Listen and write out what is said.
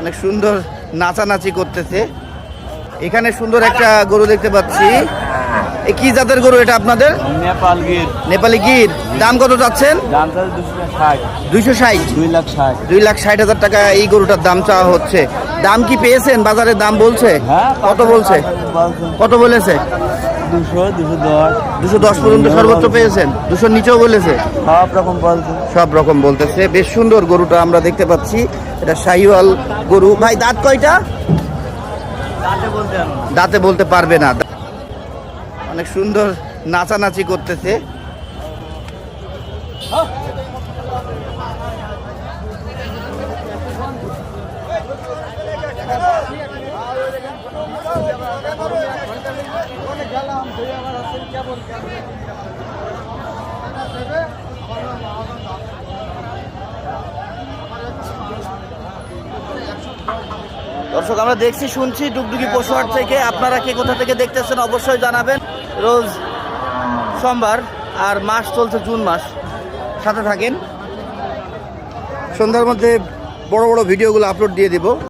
অনেক সুন্দর নাচানাচি করতেছে। এখানে সুন্দর একটা গরু দেখতে পাচ্ছি। এ কি জাতের গরু এটা আপনাদের? নেপাল গির। নেপালি গির। দাম কত যাচ্ছেন দাম চাচ্ছে দুশো ষাট। দুইশো ষাট? দুই লাখ ষাট। দুই লাখ ষাট হাজার টাকা এই গরুটার দাম চাওয়া হচ্ছে। দাম কি পেয়েছেন? বাজারে দাম বলছে? হ্যাঁ কত বলছে। কত বলেছে? দুশো দুশো দশ। দুশো দশ পর্যন্ত সর্বোচ্চ পেয়েছেন। নিচেও বলেছে। সব রকম বলছে। সব রকম বলতেছে। বেশ সুন্দর গরুটা আমরা দেখতে পাচ্ছি। এটা শাহিওয়াল গরু। ভাই দাঁত কয়টা? দাঁতে বলতে পারবে না। অনেক সুন্দর নাচানাচি করতেছে। দর্শক, আমরা দেখছি, শুনছি ডুগডুগি পশুহাট থেকে। আপনারা কে কোথা থেকে দেখতেছেন অবশ্যই জানাবেন। রোজ সোমবার, আর মাস চলছে জুন মাস। সাথে থাকেন। সন্ধ্যার মধ্যে বড় বড় ভিডিওগুলো আপলোড দিয়ে দিব।